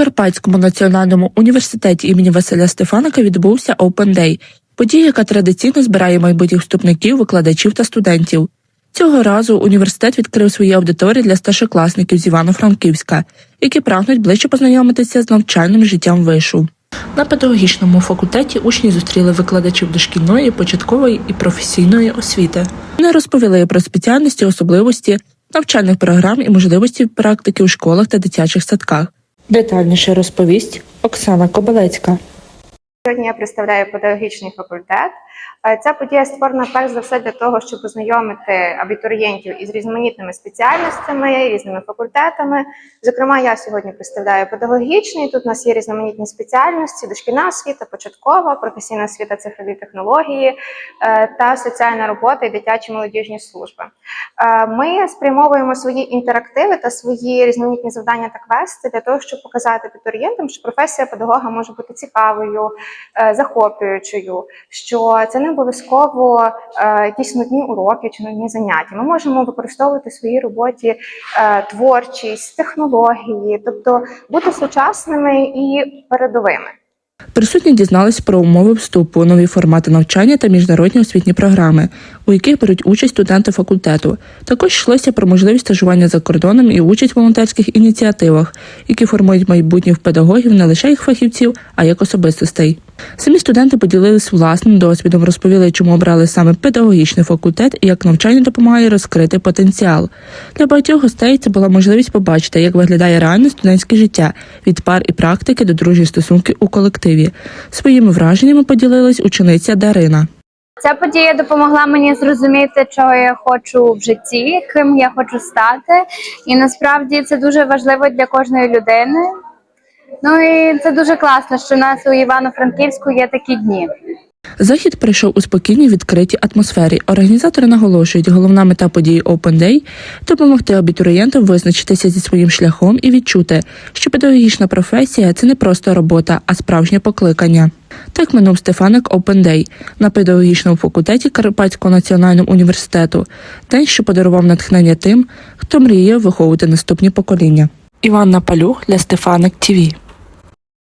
Карпатському національному університеті імені Василя Стефаника відбувся Open Day – подія, яка традиційно збирає майбутніх вступників, викладачів та студентів. Цього разу університет відкрив свої аудиторії для старшокласників з Івано-Франківська, які прагнуть ближче познайомитися з навчальним життям вишу. На педагогічному факультеті учні зустріли викладачів дошкільної, початкової і професійної освіти. Вони розповіли про спеціальності, особливості навчальних програм і можливості практики у школах та дитячих садках. Детальніше розповість Оксана Кобилецька. Сьогодні я представляю педагогічний факультет. Е, Ця подія створена перш за все для того, щоб познайомити абітурієнтів із різноманітними спеціальностями, різними факультетами. Зокрема, я сьогодні представляю педагогічний. Тут у нас є різноманітні спеціальності: дошкільна освіта, початкова, професійна освіта, цифрові технології е, та соціальна робота і дитячі молодіжні служби. Е, Ми спрямовуємо свої інтерактиви та свої різноманітні завдання та квести для того, щоб показати абітурієнтам, що професія педагога може бути цікавою, захоплюючою, що це не обов'язково е, якісь нудні уроки чи нудні заняття. Ми можемо використовувати в своїй роботі е, творчість, технології, тобто бути сучасними і передовими. Присутні дізнались про умови вступу, нові формати навчання та міжнародні освітні програми, у яких беруть участь студенти факультету. Також йшлося про можливість стажування за кордоном і участь в волонтерських ініціативах, які формують майбутніх педагогів не лише їх фахівців, а як особистостей. Самі студенти поділились власним досвідом, розповіли, чому обрали саме педагогічний факультет і як навчання допомагає розкрити потенціал. Для багатьох гостей це була можливість побачити, як виглядає реальне студентське життя від пар і практики до дружніх стосунків у колективі. Своїми враженнями поділилась учениця Дарина. Ця подія допомогла мені зрозуміти, чого я хочу в житті, ким я хочу стати. І насправді це дуже важливо для кожної людини. Ну і це дуже класно, що у нас у Івано-Франківську є такі дні. Захід пройшов у спокійній відкритій атмосфері. Організатори наголошують, головна мета події Open Day – допомогти абітурієнтам визначитися зі своїм шляхом і відчути, що педагогічна професія це не просто робота, а справжнє покликання. Так минув Стефаник Open Day на педагогічному факультеті Карпатського національного університету, день, що подарував натхнення тим, хто мріє виховувати наступні покоління. Іванна Палюх для Стефанок ТІВІ.